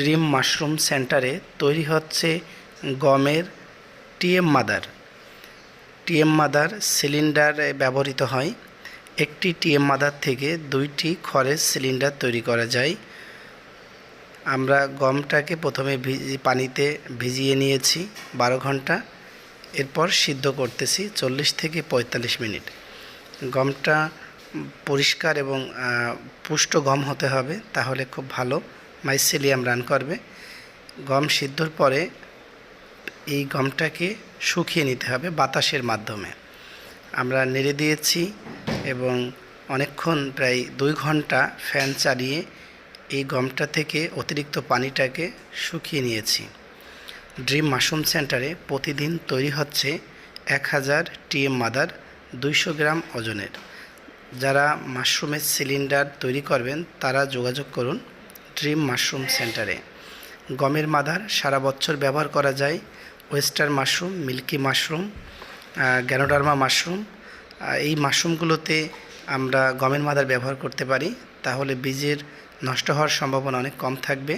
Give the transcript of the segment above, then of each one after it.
Dream mushroom সেন্টারে তৈরি হচ্ছে গমের টিএম মাদার। টিএম মাদার সিলিন্ডারে ব্যবহৃত হয়। একটি টিএম মাদার থেকে দুইটি খড়ের সিলিন্ডার তৈরি করা যায়। আমরা গমটাকে প্রথমে পানিতে ভিজিয়ে নিয়েছি বারো ঘণ্টা। এরপর সিদ্ধ করতেছি চল্লিশ থেকে পঁয়তাল্লিশ মিনিট। গমটা পরিষ্কার এবং পুষ্ট গম হতে হবে, তাহলে খুব ভালো। মাইসেলিয়াম রান করবে। গম সিদ্ধর পরে এই গমটাকে শুকিয়ে নিতে হবে বাতাসের মাধ্যমে। আমরা নেড়ে দিয়েছি এবং অনেকক্ষণ প্রায় দুই ঘণ্টা ফ্যান চালিয়ে এই গমটা থেকে অতিরিক্ত পানিটাকে শুকিয়ে নিয়েছি। ড্রিম মাশরুম সেন্টারে প্রতিদিন তৈরি হচ্ছে এক হাজার টিএম মাদার দুইশো গ্রাম ওজনের। যারা মাশরুমের সিলিন্ডার তৈরি করবেন তারা যোগাযোগ করুন ড্রিম মাশরুম সেন্টারে গমের মাদার সারা বছর ব্যবহার করা যায়। Oyster mushroom milky mushroom ganoderma mushroom এই মাশরুমগুলোতে আমরা গমের মাদার ব্যবহার করতে পারি। তাহলে বীজের নষ্ট হওয়ার সম্ভাবনা অনেক কম থাকবে।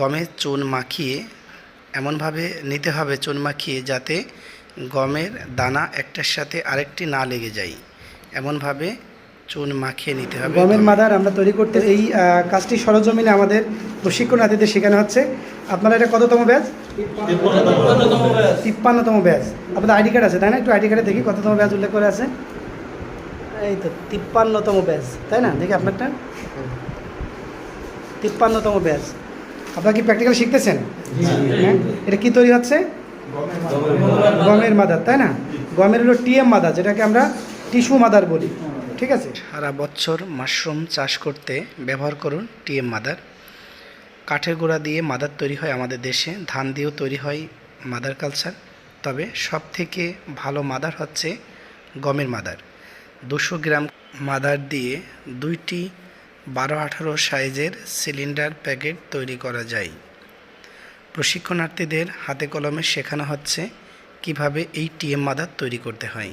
গমে চুন মাখিয়ে, এমনভাবে নিতে হবে চুন মাখিয়ে যাতে গমের দানা একটার সাথে আরেকটি না লেগে যায়। এমনভাবে চুন মাখিয়ে নিতে হবে। গমের মাদার আমরা তৈরি করতে এই কাজটি সরজমিনে আমাদের প্রশিক্ষণার্থীদের শেখানো হচ্ছে। আপনারা এটা কততম ব্যাচ? তিপ্পান্নতম ব্যাচ। আপনাদের আইডি কার্ড আছে, তাই না? একটু আইডি কার্ডে দেখি কততম ব্যাচ উল্লেখ করে আছে। এই তো, তিপ্পান্নতম ব্যাচ, তাই না? দেখি আপনারটা। তিপ্পান্নতম ব্যাচ। আপনারা কি প্র্যাকটিক্যাল শিখতেছেন? হ্যাঁ? এটা কি তৈরি হচ্ছে? গমের মাদার, তাই না? গমের হলো টিএম মাদার, যেটাকে আমরা টিস্যু মাদার বলি। ঠিক আছে? সারা বছর মাশরুম চাষ করতে ব্যবহার করুন টিএম মাদার। কাঠের গোড়া দিয়ে মাদার তৈরি হয় আমাদের দেশে, ধান দিয়েও তৈরি হয় মাদার কালচার। তবে সব থেকে ভালো মাদার হচ্ছে গমের মাদার। দুশো গ্রাম মাদার দিয়ে দুইটি বারো আঠারো সাইজের সিলিন্ডার প্যাকেট তৈরি করা যায়। প্রশিক্ষণার্থীদের হাতে কলমে শেখানো হচ্ছে কীভাবে এই টিএম মাদার তৈরি করতে হয়।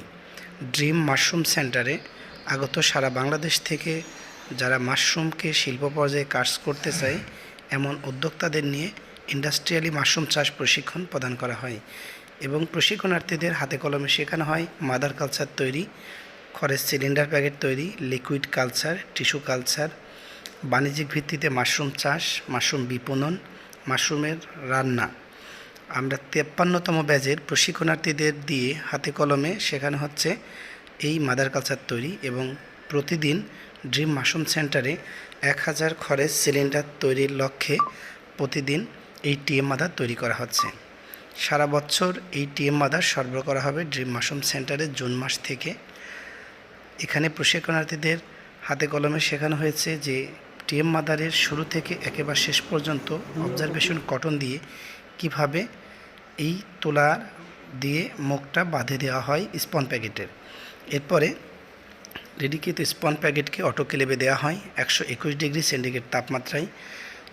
ড্রিম মাশরুম সেন্টারে আগত সারা বাংলাদেশ থেকে যারা মাশরুমকে শিল্প পর্যায়ে কাজ করতে চায়, এমন উদ্যোক্তাদের নিয়ে ইন্ডাস্ট্রিয়ালি মাশরুম চাষ প্রশিক্ষণ প্রদান করা হয় এবং প্রশিক্ষণার্থীদের হাতে কলমে শেখানো হয় মাদার কালচার তৈরি, খড়ের সিলিন্ডার প্যাকেট তৈরি, লিকুইড কালচার, টিস্যু কালচার, বাণিজ্যিক ভিত্তিতে মাশরুম চাষ, মাশরুম বিপণন, মাশরুমের রান্না। আমরা তেপ্পান্নতম ব্যাচের প্রশিক্ষণার্থীদের দিয়ে হাতে কলমে শেখানো হচ্ছে এই মাদার কালচার তৈরি এবং প্রতিদিন ড্রিম মাশরুম সেন্টারে এক হাজার খড়ের সিলিন্ডার তৈরির লক্ষ্যে প্রতিদিন এই টিএম মাদার তৈরি করা হচ্ছে। সারা বছর এই টিএম মাদার সরবরাহ করা হবে ড্রিম মাশরুম সেন্টারে জুন মাস থেকে। এখানে প্রশিক্ষণার্থীদের হাতে কলমে শেখানো হয়েছে যে টিএম মাদারের শুরু থেকে একেবারে শেষ পর্যন্ত অবজারভেশন কটন দিয়ে কীভাবে এই তোলা দিয়ে মুখটা বাঁধে দেওয়া হয় স্পন প্যাকেটের। এরপরে রেডিকৃত স্পন প্যাকেটকে অটোক্লেভে দেওয়া হয় একশো একুশ ডিগ্রি সেন্টিগ্রেড তাপমাত্রায়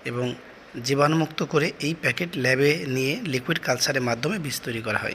এবং জীবাণুমুক্ত করে এই প্যাকেট ল্যাবে নিয়ে লিকুইড কালচারের মাধ্যমে বীজ তৈরি করা হয়।